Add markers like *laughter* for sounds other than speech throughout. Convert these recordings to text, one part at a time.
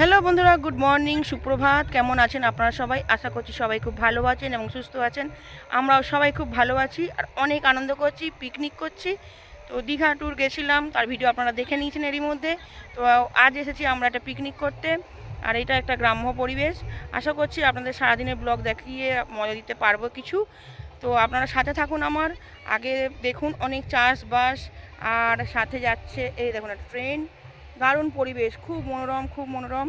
Hello বন্ধুরা, good morning, সুপ্রভাত। কেমন আছেন আপনারা সবাই? আশা করছি সবাই খুব ভালো আছেন এবং সুস্থ আছেন। আমরাও সবাই খুব ভালো আছি আর অনেক আনন্দ করছি পিকনিক করছি। তো দীঘা ট্যুর গেছিলাম, তার ভিডিও আপনারা দেখে নিয়েছেন এরই মধ্যে। তো আজ এসেছি আমরা একটা পিকনিক করতে, আর এটা একটা গ্রাম্য পরিবেশ। আশা করছি আপনাদের সারাদিনের ব্লগ দেখিয়ে মজা দিতে পারব কিছু। তো আপনারা সাথে থাকুন আমার। আগে দেখুন অনেক চাষবাস, আর সাথে যাচ্ছে, এই দেখুন একটা ট্রেন দারুণ পরিবেশ, খুব মনোরম খুব মনোরম।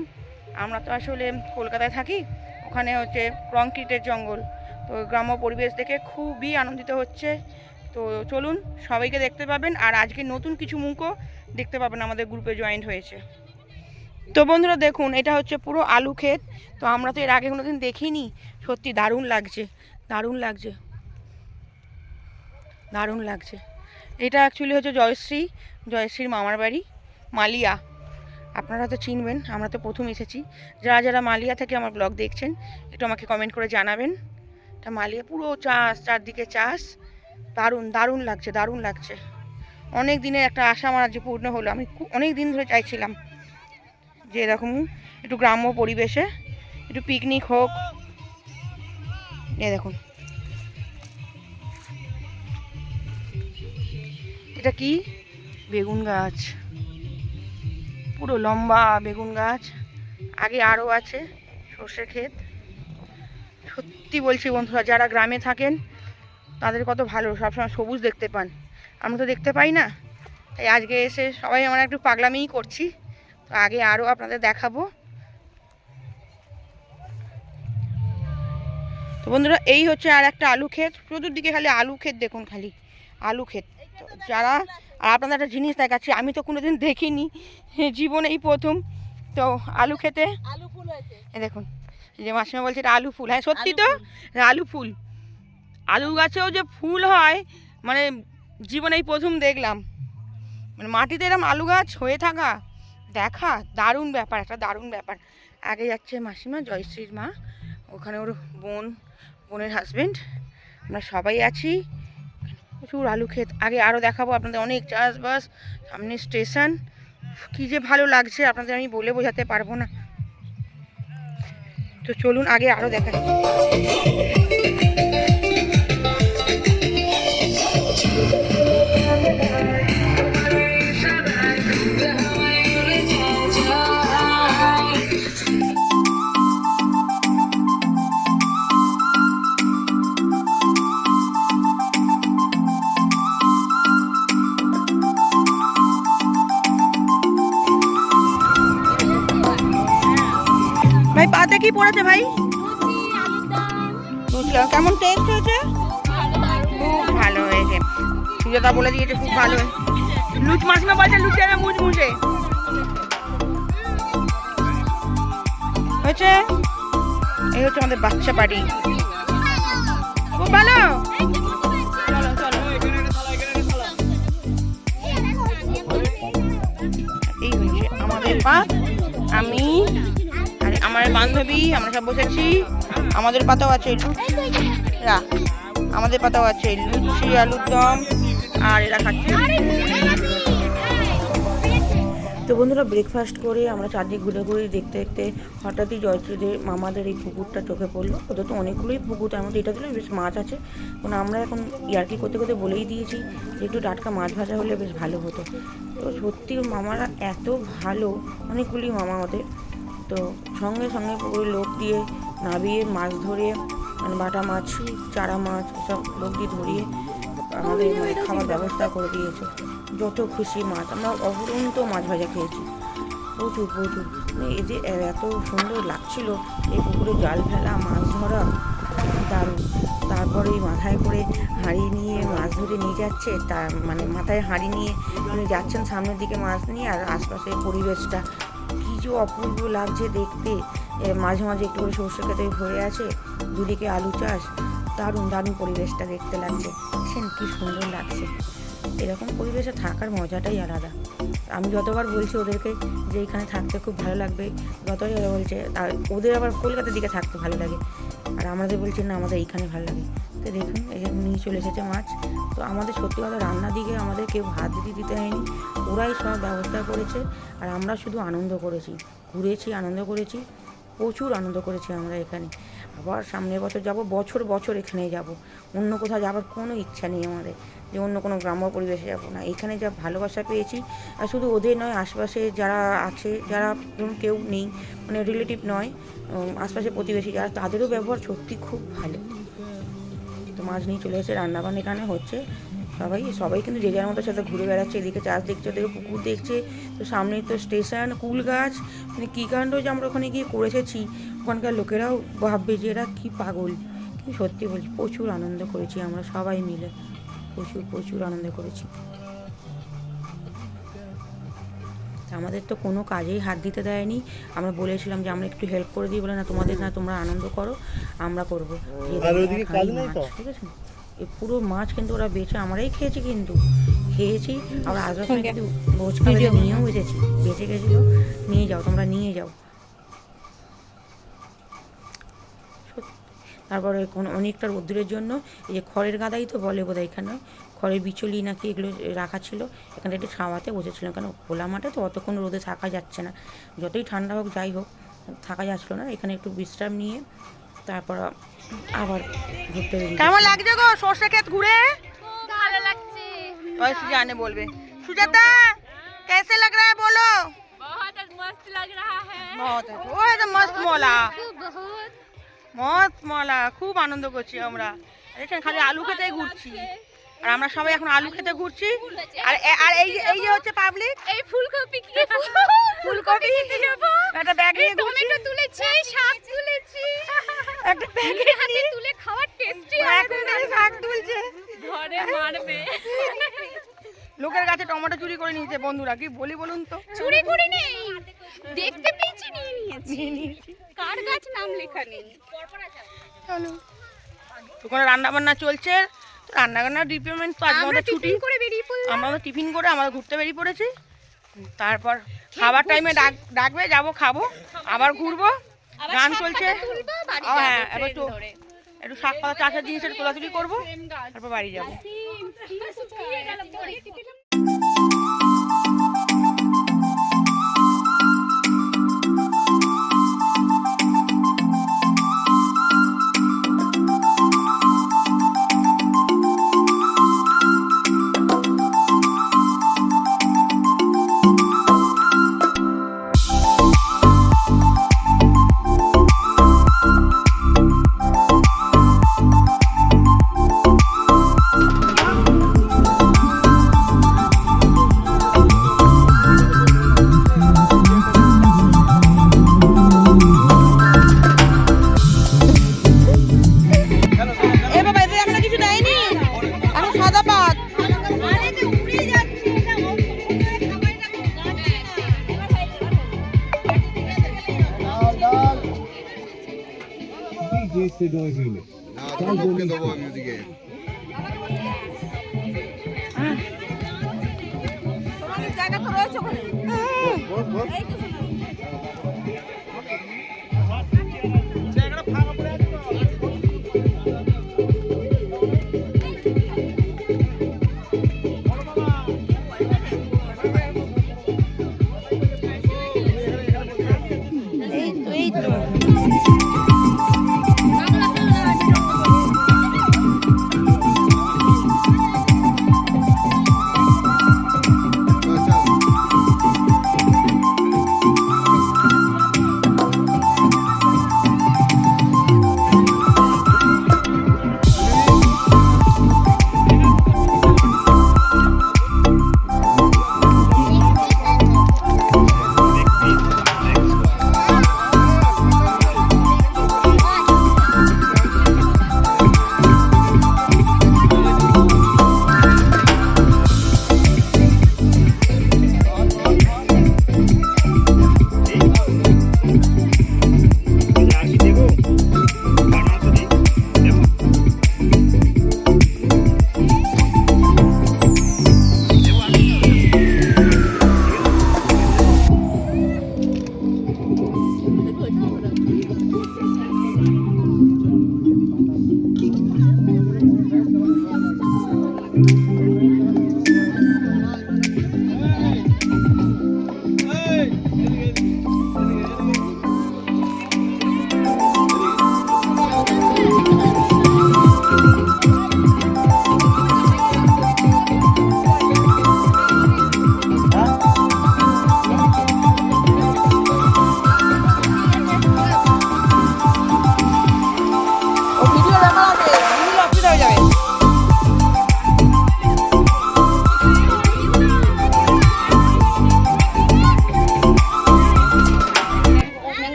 আমরা তো আসলে কলকাতায় থাকি, ওখানে হচ্ছে কংক্রিটের জঙ্গল। তো গ্রাম্য পরিবেশ দেখে খুবই আনন্দিত হচ্ছে। তো চলুন, সবাইকে দেখতে পাবেন আর আজকে নতুন কিছু মুখও দেখতে পাবেন, আমাদের গ্রুপে জয়েন্ট হয়েছে। তো বন্ধুরা দেখুন, এটা হচ্ছে পুরো আলু ক্ষেত। তো আমরা তো এর আগে কোনোদিন দেখিনি। সত্যি দারুণ লাগছে দারুণ লাগছে। দারুণ লাগছে। এটা অ্যাকচুয়ালি হচ্ছে জয়শ্রী, জয়শ্রীর মামার বাড়ি। মালিয়া। আপনারা তো চিনবেন, আমরা তো প্রথম এসেছি। যারা যারা মালিয়া থেকে আমার ব্লগ দেখছেন, একটু আমাকে কমেন্ট করে জানাবেন। তা মালিয়া পুরো চাষ, চারদিকে চাষ। দারুণ দারুণ লাগছে দারুণ লাগছে। অনেক দিনের একটা আশা আমার আজকে পূর্ণ হলো। আমি অনেক দিন ধরে চাইছিলাম যে এরকম একটু গ্রাম্য পরিবেশে একটু পিকনিক হোক। এ দেখুন। এটা কি? বেগুন গাছ। পুরো লম্বা বেগুন গাছ। আগে আরও আছে সর্ষে ক্ষেত। সত্যি বলছি বন্ধুরা, যারা গ্রামে থাকেন, তাদের কত ভালো, সবসময় সবুজ দেখতে পান। আমরা তো দেখতে পাই না। তাই আজকে এসে সবাই আমরা একটু পাগলামিই করছি। তো আগে আরও আপনাদের দেখাবো। তো বন্ধুরা, এই হচ্ছে আর একটা আলু ক্ষেত। চতুর্দিকে খালি আলু ক্ষেত দেখুন খালি। আলু ক্ষেত। যারা আর আপনাদের একটা জিনিস দেখাচ্ছি আমি তো কোনোদিন দেখিনি জীবনে এই প্রথম। তো আলু খেতে? আলু ফুল হয়েছে। দেখুন যে মাসিমা বলছে এটা আলু ফুল। হ্যাঁ সত্যি তো? আলু ফুল। আলু গাছেও যে ফুল হয় মানে জীবনে এই প্রথম দেখলাম। মানে মাটিতে এরকম আলু গাছ হয়ে থাকা দেখা দারুণ ব্যাপার একটা দারুণ ব্যাপার। আগে যাচ্ছে মাসিমা জয়শ্রীর মা ওখানে ওর বোন বোনের হাজবেন্ড আমরা সবাই আছি। প্রচুর আলু ক্ষেত। আগে আরও দেখাবো আপনাদের অনেক চাষবাস, সামনে স্টেশন। কী যে ভালো লাগছে, আপনাদের আমি বলে বোঝাতে পারব না। তো চলুন আগে আরও দেখা ভাই কি পড়েছে ভাই? বুঝলাম। কেমন টেস্ট হয়েছে? খুব ভালো হয়েছে। সুজাতা বলে দিয়েছে খুব ভালো লুচ মাসিমা বলছে লুচে না মুচমুচে। হয়েছে? এই হচ্ছে আমাদের বাচ্চা বাড়ি। খুব ভালো? এই হচ্ছে আমাদের আর আমার বান্ধবী, আমরা সব বসেছি। আমাদের পাতাও আছে রা আমাদের পাতাও আছে লুচি, আলুর দম, আর এরা খাচ্ছে। তো বন্ধুরা ব্রেকফাস্ট করে আমরা চারদিক ঘুরে ঘুরে দেখতে দেখতে হঠাৎই জয়শ্রীদের, মামাদের এই পুকুরটা চোখে পড়ল। ওদের তো অনেকগুলোই পুকুর, তার মধ্যে এটা দিলে বেশ মাছ আছে। কারণ আমরা এখন ইয়ার্কি করতে করতে বলেই দিয়েছি যে একটু টাটকা মাছ ভাজা হলে বেশ ভালো হতো। তো সত্যি মামারা এত ভালো, অনেকগুলি মামা ওদের। তো সঙ্গে সঙ্গে পুকুরে লোক দিয়ে নাবিয়ে মাছ ধরিয়ে মানে বাটা মাছ, চারা মাছ সব লোক দিয়ে ধরিয়ে আমাদের মানে খাওয়ার ব্যবস্থা করে দিয়েছে। যত খুশি মাছ, আমরা অফুরন্ত মাছ ভাজা খেয়েছি। প্রচুর প্রচুর। মানে এই যে এত সুন্দর লাগছিল, এই পুকুরে জাল ফেলা, মাছ ধরা, দারুণ। তারপরে মাথায় করে হাঁড়ি নিয়ে মাছ ধরে নিয়ে যাচ্ছে তার মানে মাথায় হাঁড়ি নিয়ে উনি যাচ্ছেন সামনের দিকে মাছ নিয়ে, আর আশপাশের পরিবেশটা যে অপূর্ব লাগছে দেখতে। মাঝে মাঝে একটু করে সর্ষে খেতে ভরে আছে, দুদিকে আলু চাষ, দারুণ দারুণ পরিবেশটা দেখতে লাগছে। দেখছেন কী সুন্দর লাগছে। এরকম পরিবেশে থাকার মজাটাই আলাদা। আমি যতবার বলছি ওদেরকে যে এখানে থাকতে খুব ভালো লাগবে, যতই ওরা বলছে ওদের আবার কলকাতার দিকে থাকতে ভালো লাগে। আর আমাদের বলছে, না, আমাদের এইখানে ভালো লাগে। তো দেখুন এই নিয়ে চলে এসেছে মাছ। তো আমাদের সত্যি কথা রান্নার দিকে আমাদের কেউ হাত দিতে দিতে হয়নি। ওরাই সব ব্যবস্থা করেছে আর আমরা শুধু আনন্দ করেছি। ঘুরেছি, আনন্দ করেছি, প্রচুর আনন্দ করেছি আমরা এখানে। আবার সামনের বছর যাব, বছর বছর এখানে যাব। অন্য কোথাও যাবার কোনো ইচ্ছা নেই আমাদের, যে অন্য কোনো গ্রাম্য পরিবেশে যাব না। এখানে যা ভালোবাসা পেয়েছি, আর শুধু ওদের নয়, আশপাশে যারা আছে, যারা ধরুন কেউ নেই মানে রিলেটিভ নয় আশপাশে প্রতিবেশী, যারা, তাদেরও ব্যবহার সত্যি খুব ভালো। তো মাছ নিয়ে চলে এসে রান্নাবান্না এখানে হচ্ছে। সবাই সবাই কিন্তু যে যার মতো সাথে ঘুরে বেড়াচ্ছে, এদিকে চাষ দেখছে, ওদিকে পুকুর দেখছে। তো সামনে তো স্টেশন, কুল গাছ। মানে কী কাণ্ড যে আমরা ওখানে গিয়ে করে এসেছি ওখানকার লোকেরাও ভাববে যে এরা কী পাগল। কিন্তু সত্যি বলছি, প্রচুর আনন্দ করেছি আমরা সবাই মিলে। প্রচুর প্রচুর আনন্দ করেছি। আমাদের তো কোনো কাজেই হাত দিতে দেয়নি। আমরা বলেছিলাম যে আমরা একটু হেল্প করে দিই বলে না তোমাদের না তোমরা আনন্দ করো আমরা করব। ঠিক আছে? এই পুরো মাছ কিন্তু ওরা বেচে আমরাই খেয়েছি কিন্তু। খেয়েছি আমরা আজকে কিন্তু ভোজ খাবে নিয়েও এসেছি। বেঁচে গেছিল নিয়ে যাও তোমরা নিয়ে যাও। তারপরে কোনো অনেকটা রোদ্দুরের জন্য এই যে খড়ের গাদাই তো বলে বোধহয় এখানে খড়ের বিচলি নাকি এগুলো রাখা ছিল এখানে একটু ছাওয়াতে বসেছিলাম কারণ খোলা মাঠে তো অতক্ষণ রোদে থাকা যাচ্ছে না যতই ঠান্ডা হোক যাই হোক থাকা যাচ্ছিলো না এখানে একটু বিশ্রাম নিয়ে তারপর আবার ঘুরতে বেরিয়ে কেমন লাগছে গো সর্ষে ক্ষেত ঘুরে ভালো লাগছে और सुजाने बोल बे सुजाता कैसे लग रहा है बोलो बहुत मस्त लग रहा है बहुत ও এটা মস্ত মলা बहुत মস্ত মলা খুব আনন্দ করছি আমরা। দেখেন খালি আলু খেতেই ঘুরছি। আর আমরা সবাই এখন আলু খেতে ঘুরছি। আর আর এই এই যে হচ্ছে পাবলিক এই ফুলকপি কি ফুলকপি খেতে যাব একটা ব্যাগ নিয়ে টমেটো তুলেছি শাক তুলেছি। একটা ব্যাগ হাতে তুলে খাওয়ার টেস্টি এখন শাক তুলছে। ঘরে মারবে। লোকের কাছে টমেটো চুরি করে নিয়েছে বন্ধুরা কি বলি বলুন তো? চুরি করে নেই দেখতে নিয়ে নিয়েছি কার গাছ নাম লেখা নেই? ওখানে রান্না বান্না চলছে রান্না বান্না ডিপার্টমেন্ট তো আজকে আমাদের ছুটি। করে বেরিয়ে পড়লাম। আমরা টিফিন করে আমরা ঘুরতে বেরিয়ে পড়েছি। তারপর খাবার টাইমে ডাক ডাকবে যাব খাব আবার ঘুরবো। গান চলছে। হ্যাঁ এবার তো একটু শাক পাতা চাষের জিনিসের তোলাতুলি করব তারপর বাড়ি যাব। এই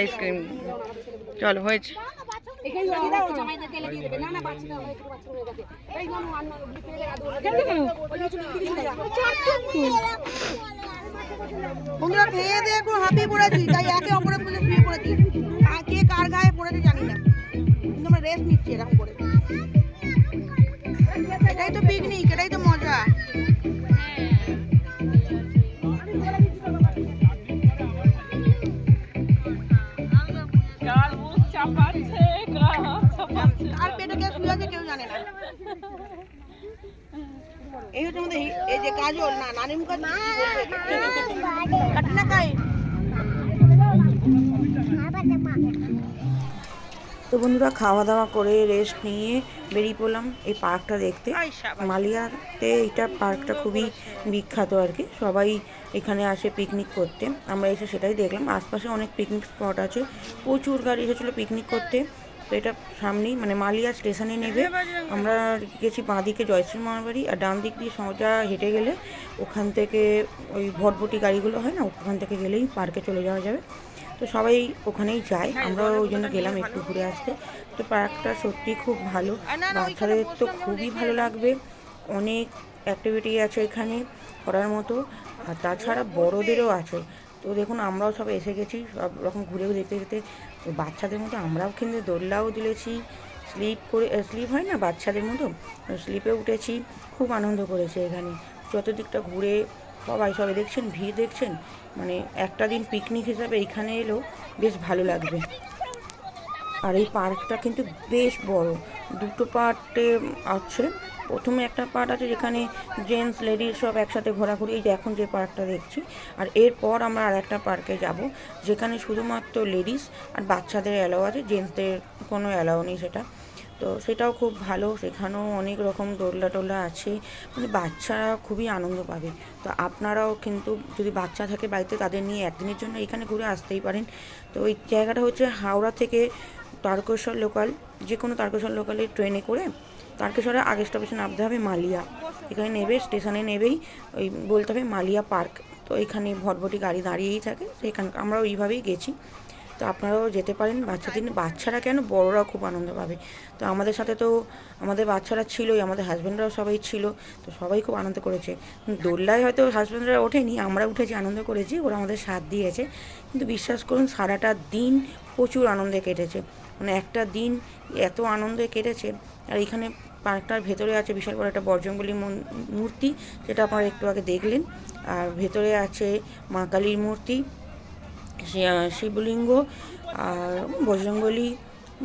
আইসক্রিম। চলো, হয়েছে। তাই একে অপরের মধ্যে শুয়ে পড়েছি। কে কার গায়ে পড়েছে জানি না। কিন্তু রেস্ট নিচ্ছি এরকম করে। এটাই তো পিকনিক এটাই তো কেউ জানে না। এই হচ্ছে আমাদের এই যে কাজল না কাটিনা খাই তো বন্ধুরা খাওয়া দাওয়া করে রেস্ট নিয়ে বেরিয়ে পড়লাম এই পার্কটা দেখতে। মালিয়াতে এইটা পার্কটা খুবই বিখ্যাত আর কি। সবাই এখানে আসে পিকনিক করতে। আমরা এসে সেটাই দেখলাম। আশপাশে অনেক পিকনিক স্পট আছে। প্রচুর গাড়ি এসেছিল পিকনিক করতে। তো এটা সামনেই মানে মালিয়া স্টেশনে নেবে। আমরা গেছি বাঁদিকে জয়শ্রী মামার বাড়ি আর ডান দিক দিয়ে সোজা হেঁটে গেলে ওখান থেকে ওই ভটভটি গাড়িগুলো হয় না, ওখান থেকে গেলেই পার্কে চলে যাওয়া যাবে। তো সবাই ওখানেই যায়, আমরা ওই জন্য গেলাম একটু ঘুরে আসতে। তো পার্কটা সত্যি খুব ভালো, বাচ্চাদের তো খুবই ভালো লাগবে। অনেক অ্যাক্টিভিটি আছে এখানে করার মতো, আর তাছাড়া বড়োদেরও আছে। তো দেখুন আমরাও সব এসে গেছি, সব রকম ঘুরেও দেখতে দেখতে তো বাচ্চাদের মতো আমরাও কিন্তু দোল্লাও দুলেছি। স্লিপ করে স্লিপ হয় না বাচ্চাদের মতো? স্লিপে উঠেছি, খুব আনন্দ করেছে এখানে। চতুর্দিকটা ঘুরে সবাই সবাই দেখছেন, ভিড় দেখছেন? মানে একটা দিন পিকনিক হিসাবে এখানে এলেও বেশ ভালো লাগবে। আর এই পার্কটা কিন্তু বেশ বড়। দুটো পার্টে আছে প্রথমে একটা পার্ট আছে যেখানে জেন্টস লেডিস সব একসাথে ঘোরাঘুরি, এই যে এখন যে পার্কটা দেখছি। আর এরপর আমরা আর একটা পার্কে যাব, যেখানে শুধুমাত্র লেডিস আর বাচ্চাদের অ্যালাও আছে জেন্টসদের কোনো অ্যালাও নেই সেটা। তো সেটাও খুব ভালো, সেখানেও অনেক রকম দোলনা টোলা আছে মানে বাচ্চারা খুবই আনন্দ পাবে। তো আপনারাও কিন্তু যদি বাচ্চা থাকে বাড়িতে, তাদের নিয়ে একদিনের জন্য এখানে ঘুরে আসতেই পারেন। তো ওই জায়গাটা হচ্ছে হাওড়া থেকে তারকেশ্বর লোকাল যে কোনো তারকেশ্বর লোকালে ট্রেনে করে তারকেশ্বরে আগের স্টপেজে নামতে হবে মালিয়া। এখানে নেবে, স্টেশনে নেবেই ওই বলতে হবে মালিয়া পার্ক। তো এখানে ভটভটি গাড়ি দাঁড়িয়েই থাকে সেখানে আমরা ওইভাবেই গেছি। তো আপনারাও যেতে পারেন, বাচ্চাদের। বাচ্চারা কেন বড়রাও খুব আনন্দ পাবে? তো আমাদের সাথে তো আমাদের বাচ্চারা ছিলই, আমাদের হাজব্যান্ডরাও সবাই ছিল, তো সবাই খুব আনন্দ করেছে। দোল্লায় হয়তো হাজব্যান্ডরা ওঠেনি, আমরা উঠেছি, আনন্দ করেছি, ওরা আমাদের সাথ দিয়েছে। কিন্তু বিশ্বাস করুন, সারাটা দিন প্রচুর আনন্দে কেটেছে। মানে একটা দিন এত আনন্দে কেটেছে, আর এখানে পার্কটার ভেতরে আছে বিশাল বড় একটা বর্জঙ্গলি মন- মূর্তি যেটা আপনারা একটু আগে দেখলেন। আর ভেতরে আছে মা কালীর মূর্তি শিবলিঙ্গ আর বজরঙ্গলি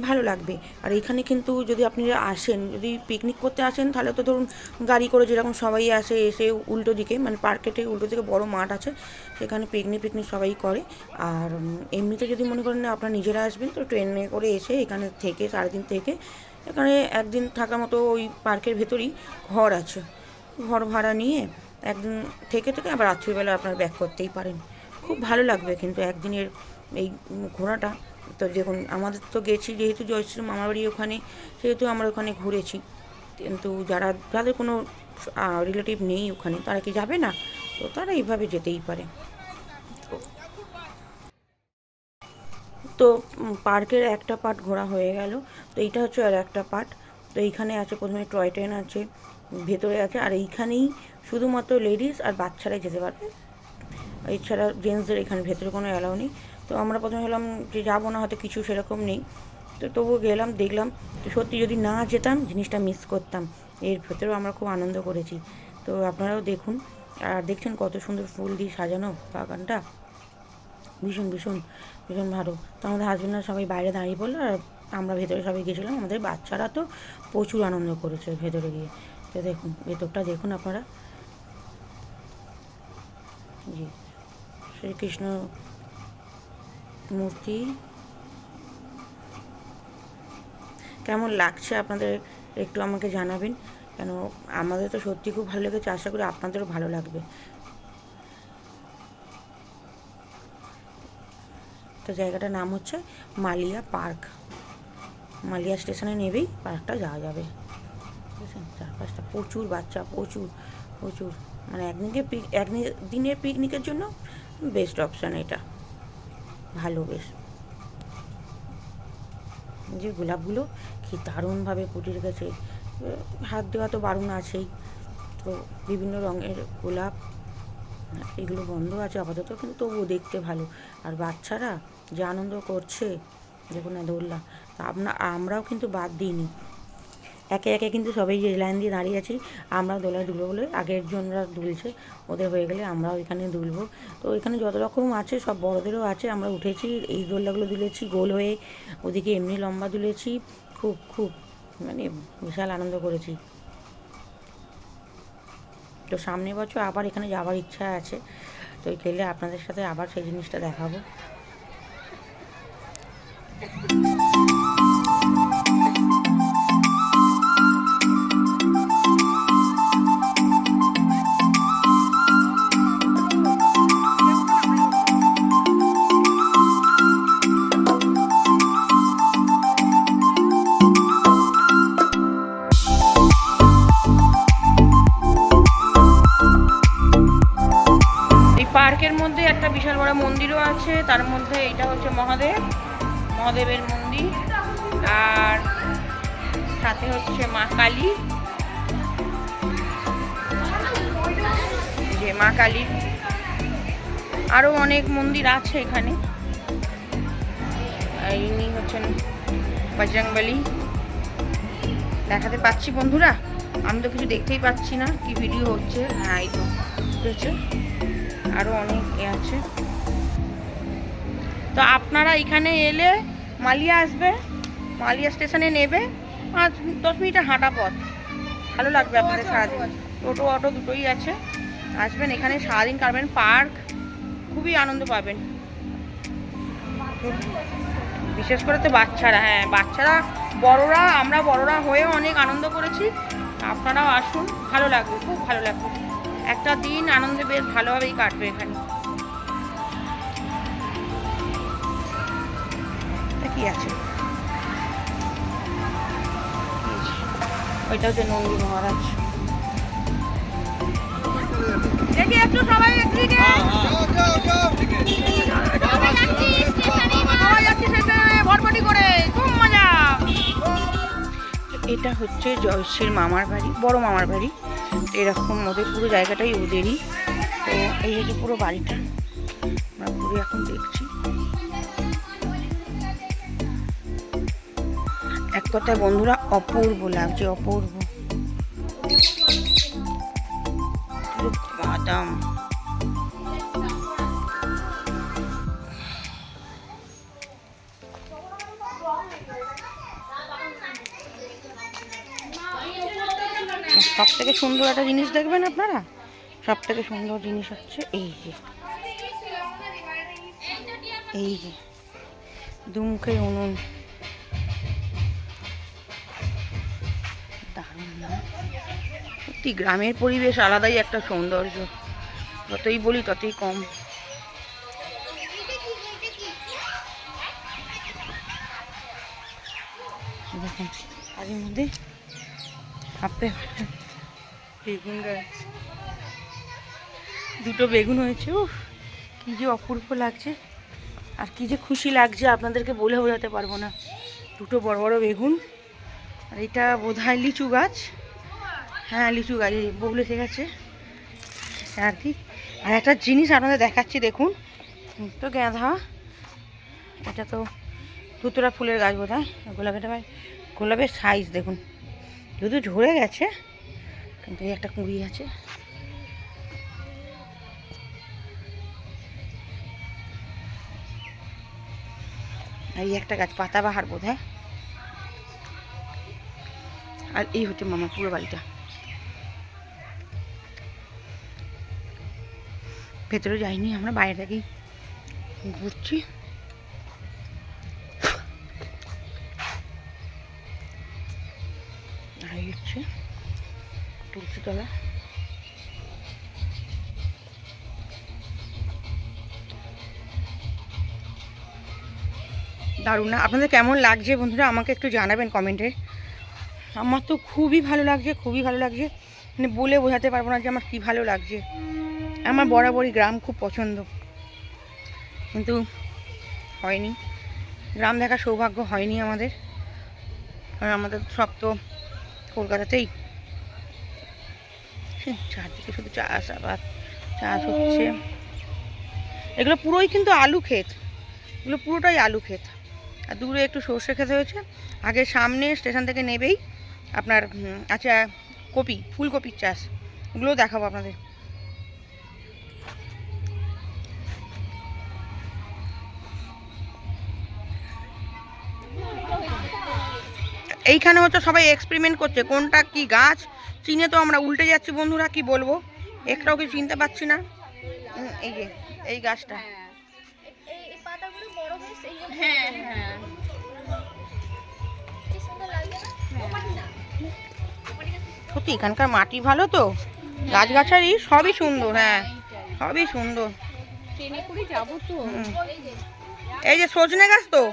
ভালো লাগবে। আর এখানে কিন্তু যদি আপনারা আসেন, যদি পিকনিক করতে আসেন, তাহলে তো ধরুন গাড়ি করে যেরকম সবাই আসে এসে উল্টো দিকে মানে পার্কেটে উল্টো দিকে বড় মাঠ আছে, সেখানে পিকনিক পিকনিক সবাই করে। আর এমনিতে যদি মনে করেন আপনারা নিজেরা আসবেন, তো ট্রেনে করে এসে এখানে থেকে সারাদিন থেকে এখানে একদিন থাকার মতো ওই পার্কের ভেতরেই ঘর আছে। ঘর ভাড়া নিয়ে একদিন থেকে থেকে আবার রাত্রিবেলা আপনারা ব্যাক করতেই পারেন। খুব ভালো লাগবে কিন্তু একদিনের এই ঘোরাটা। তো দেখুন, আমাদের তো গেছি, যেহেতু জয়শ্রী মামার বাড়ি ওখানে, সেহেতু আমরা ওখানে ঘুরেছি। কিন্তু যারা, যাদের কোনো রিলেটিভ নেই ওখানে, তারা কি যাবে না? তো তারা এইভাবে যেতেই পারে। তো পার্কের একটা পার্ট ঘোরা হয়ে গেল। তো এইটা হচ্ছে আর একটা পার্ট। তো এইখানে আছে প্রথমে টয় ট্রেন আছে, ভেতরে আছে, আর এইখানেই শুধুমাত্র লেডিস আর বাচ্চারাই যেতে পারবে। এছাড়া জেন্টসদের এখানে ভেতরে কোনো অ্যালাউ নেই। তো আমরা প্রথমে হলাম যে যাব না, হয়তো কিছু সেরকম নেই। তো তবুও গেলাম, দেখলাম তো সত্যি যদি না যেতাম, জিনিসটা মিস করতাম। এর ভেতরেও আমরা খুব আনন্দ করেছি। তো আপনারাও দেখুন, আর দেখছেন কত সুন্দর ফুল দিয়ে সাজানো বাগানটা? ভীষণ ভীষণ ভীষণ ভালো তো আমাদের হাজব্যান্ডরা সবাই বাইরে দাঁড়িয়ে পড়ল আর আমরা ভেতরে সবাই গেছিলাম। আমাদের বাচ্চারা তো প্রচুর আনন্দ করেছে ভেতরে গিয়ে। তো দেখুন, ভেতরটা দেখুন আপনারা। জি, শ্রীকৃষ্ণ মূর্তি। কেমন লাগছে আপনাদের একটু আমাকে জানাবেন? কেন আমাদের তো সত্যি খুব ভালো লেগেছে, আশা করি আপনাদেরও ভালো লাগবে। তো জায়গাটার নাম হচ্ছে মালিয়া পার্ক। মালিয়া স্টেশনে নেবেই পার্কটা যাওয়া যাবে। বুঝেছেন? চারপাশটা প্রচুর বাচ্চা, প্রচুর প্রচুর। মানে একদিনকে পিক, একদিন, দিনের পিকনিকের জন্য বেস্ট অপশান এটা। ভালো বেশ। যে গোলাপগুলো কি দারুণভাবে ফুটে রেখেছে। হাত দেওয়া তো বারণ আছেই। তো বিভিন্ন রঙের গোলাপ, এগুলো বন্ধ আছে আপাতত, কিন্তু তবুও দেখতে ভালো। আর বাচ্চারা যে আনন্দ করছে দেখুন না দোল্লা, তা আপনা আমরাও কিন্তু বাদ দিইনি। একে একে কিন্তু সবাই লাইন দিয়ে দাঁড়িয়ে আছি আমরা দোলায় দুলবো বলে আগের জনরা দুলছে, ওদের হয়ে গেলে আমরাও এখানে দুলবো। তো এখানে যত রকম আছে, সব বড়দেরও আছে, আমরা উঠেছি, এই দোলনাগুলো দুলেছি, গোল হয়ে ওদিকে এমনি লম্বা দুলেছি, খুব খুব মানে বিশাল আনন্দ করেছি। তো সামনে বছর আবার এখানে যাওয়ার ইচ্ছা আছে, তো গেলে আপনাদের সাথে আবার সেই জিনিসটা দেখাবো। পার্কের মধ্যে একটা বিশাল বড় মন্দিরও আছে তার মধ্যে এটা হচ্ছে মহাদেব। মহাদেবের মন্দির। আর সাথে হচ্ছে মা কালী। যে মা কালী। আরও অনেক মন্দির আছে এখানে। ইনি হচ্ছেন বজরংবলী। দেখাতে পাচ্ছি বন্ধুরা। আমি তো কিছু দেখতেই পাচ্ছি না কি ভিডিও হচ্ছে। হ্যাঁ এই তো হচ্ছে আরও অনেক এ আছে। তো আপনারা এখানে এলে মালিয়া আসবে মালিয়া স্টেশনে নেবে পাঁচ দশ মিনিটের হাঁটা পথ। ভালো লাগবে আপনাদের সারাদিন। টোটো অটো দুটোই আছে। আসবেন এখানে সারাদিন কাটবেন পার্ক খুবই আনন্দ পাবেন। বিশেষ করে তো বাচ্চারা হ্যাঁ বাচ্চারা বড়রা আমরা বড়রা হয়েও অনেক আনন্দ করেছি। আপনারাও আসুন ভালো লাগবে খুব ভালো লাগবে। একটা দিন আনন্দে বেশ ভালোভাবেই কাটবে এখানে। কি আছে? ওইটা হচ্ছে নন্দী মহারাজ। দেখি একটু সবাই একদিকে করে। খুব মজা। এটা হচ্ছে জয়শ্রীর মামার বাড়ি বড় মামার বাড়ি। এরকম ওদের পুরো জায়গাটাই ওদেরই। তো এই হচ্ছে পুরো বাড়িটা। আমরা ঘুরে এখন দেখছি। এক কথায় বন্ধুরা অপূর্ব লাগছে, অপূর্ব। পুরো বাদাম। সব থেকে সুন্দর একটা জিনিস দেখবেন আপনারা? সব থেকে সুন্দর জিনিস হচ্ছে এই যে। এই যে। দুমুখে উনুন। সত্যি গ্রামের পরিবেশ আলাদাই একটা সৌন্দর্য। যতই বলি ততই কম। মধ্যে বেগুন গাছ। দুটো বেগুন হয়েছে ও কি যে অপূর্ব লাগছে। আর কি যে খুশি লাগছে, আপনাদেরকে বলে বোঝাতে পারব না। দুটো বড় বড় বেগুন, আর এটা বোধ হয় লিচু গাছ। হ্যাঁ লিচু গাছ বগলে এসে গেছে। আর কি? আর একটা জিনিস আপনাদের দেখাচ্ছি, দেখুন। তো গাঁধা এটা তো ধুতরা ফুলের গাছ বোধ হয় গোলাপের ভাই গোলাপের সাইজ দেখুন। যদিও ঝরে গেছে, কিন্তু এই একটা কুঁড়ি আছে। আর এই একটা গাছ, পাতাবাহার বোধ হয় আর এই হচ্ছে মামা পুরো বাড়িটা। ভেতরে যাইনি, আমরা বাইরে থেকেই ঘুরছি। আর হচ্ছে দারুণ না, আপনাদের কেমন লাগছে বন্ধুরা আমাকে একটু জানাবেন কমেন্টে। আমার তো খুবই ভালো লাগছে, খুবই ভালো লাগছে। মানে বলে বোঝাতে পারব না যে আমার কী ভালো লাগছে। আমার বরাবরই গ্রাম খুব পছন্দ। কিন্তু হয়নি। গ্রাম দেখার সৌভাগ্য হয়নি আমাদের। আর আমাদের সব তো কলকাতাতেই। চারদিকে শুধু চাষ আবাদ চাষ হচ্ছে। এগুলো পুরোই কিন্তু আলু ক্ষেত। এগুলো পুরোটাই আলু ক্ষেত। আর দূরে একটু সর্ষে খেতে হয়েছে। আগে সামনে স্টেশন থেকে নেবেই আপনার আচ্ছা কপি ফুলকপির চাষ। ওগুলোও দেখাবো আপনাদের। এইখানে হচ্ছে সবাই এক্সপেরিমেন্ট করছে, কোনটা কি গাছ? চিনে তো আমরা উল্টে যাচ্ছি বন্ধুরা, কি বলব? একটাও কি চিনতে পারছি না? এই যে, এই গাছটা। সত্যি, এখানকার মাটি ভালো তো? গাছগাছালি সবই সুন্দর হ্যাঁ সবই সুন্দর। এই যে সজনে গাছ তো?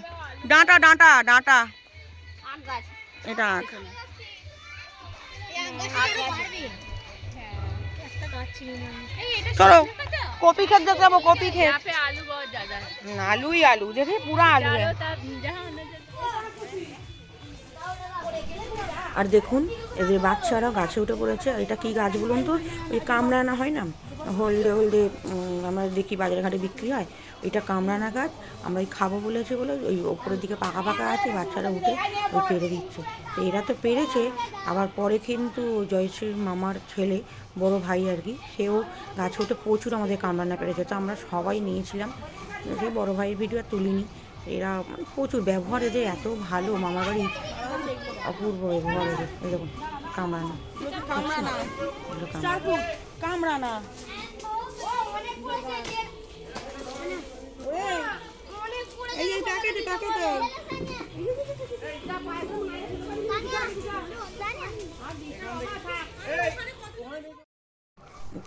ডাঁটা ডাঁটা ডাঁটা। গাছ এটা আখ। চলো, কপি খেতে যাব, কপি খেত আলুই আলু, দেখে পুরা আলু আর দেখুন এদের যে বাচ্চারা গাছে উঠে পড়েছে এটা কি গাছ বলুন তো? ওই কামড়ানা হয় না? হলদে হলদে আমরা দেখি বাজারে ঘাটে বিক্রি হয়। ওইটা কামরানা গাছ আমরা ওই খাব বলেছে বলে ওই ওপরের দিকে পাকা পাকা আছে বাচ্চারা উঠে ওই পেরে দিচ্ছে। তো এরা তো পেরেছে আবার পরে কিন্তু জয়শ্রীর মামার ছেলে বড় ভাই আর কি সেও গাছে উঠে প্রচুর আমাদের কামরানা পেরেছে। তো আমরা সবাই নিয়েছিলাম সেই বড় ভাইয়ের ভিডিও আর তুলিনি। এরা মানে প্রচুর ব্যবহার এদের এত ভালো মামার বাড়ি অপূর্ব ব্যবহার এদের। এরকম কামরানা। কামরানা। কামরানা।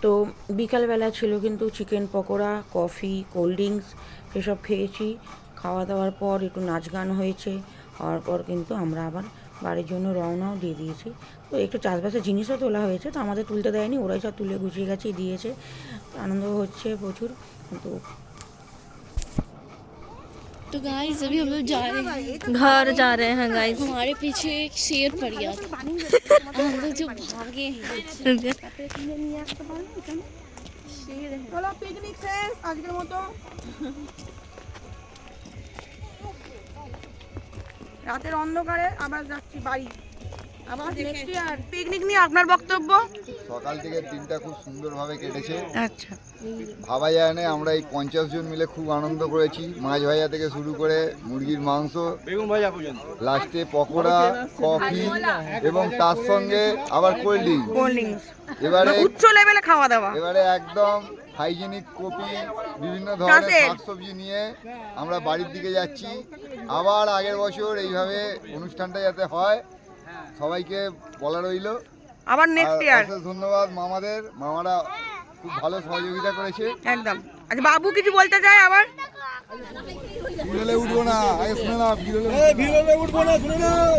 তো বিকালবেলা ছিল কিন্তু chicken pakora, coffee, cold drinks সেসব খেয়েছি। খাওয়া দাওয়ার পর একটু নাচ গান হয়েছে। হওয়ার পর কিন্তু আমরা আবার বাড়ির জন্য রওনাও দিয়ে দিয়েছি। তো একটু চাষবাসের জিনিসও তোলা হয়েছে, তো আমাদের তুলতে দেয়নি, ওরাই সব তুলে গুছিয়ে গেছে দিয়েছে। আনন্দ হচ্ছে প্রচুর। কিন্তু तो गाइस अभी हम लोग जा रहे हैं घर जा रहे हैं गाइस *laughs* हमारे पीछे एक शेर पड़ गया *laughs* था हम लोग जो भागे हैं চলো পিকনিক শেষ আজকের মতো রাতের অন্ধকারে আবার যাচ্ছি বাড়ি আবার নেক্সট ইয়ার পিকনিক নিয়ে আপনার বক্তব্য? সকাল থেকে দিনটা খুব সুন্দরভাবে কেটেছে। আচ্ছা। ভাবা যায় না আমরা এই পঞ্চাশ জন মিলে খুব আনন্দ করেছি। মাছ ভাজা থেকে শুরু করে মুরগির মাংস লাস্টে পকোড়া কফি এবং তার সঙ্গে আবার কোল্ড ড্রিঙ্ক কোল্ড ড্রিঙ্কস এবারে উচ্চ লেভেলে খাওয়া দাওয়া। এবারে একদম হাইজেনিক কপি বিভিন্ন ধরনের। শাকসবজি নিয়ে আমরা বাড়ির দিকে যাচ্ছি। আবার আগের বছর এইভাবে অনুষ্ঠানটা যাতে হয় সবাইকে বলা রইল। আবার নেক্সট ইয়ার ধন্যবাদ মামাদের। মামারা খুব ভালো সহযোগিতা করেছে। একদম। আচ্ছা বাবু কিছু বলতে চায় আবার? বিরলে উঠবো না আগে শুনে নাও বিরলে ভিড়ে উঠবো না শুনে নাও।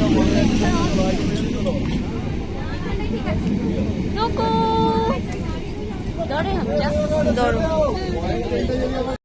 रुको दौड़े हम क्या ধরো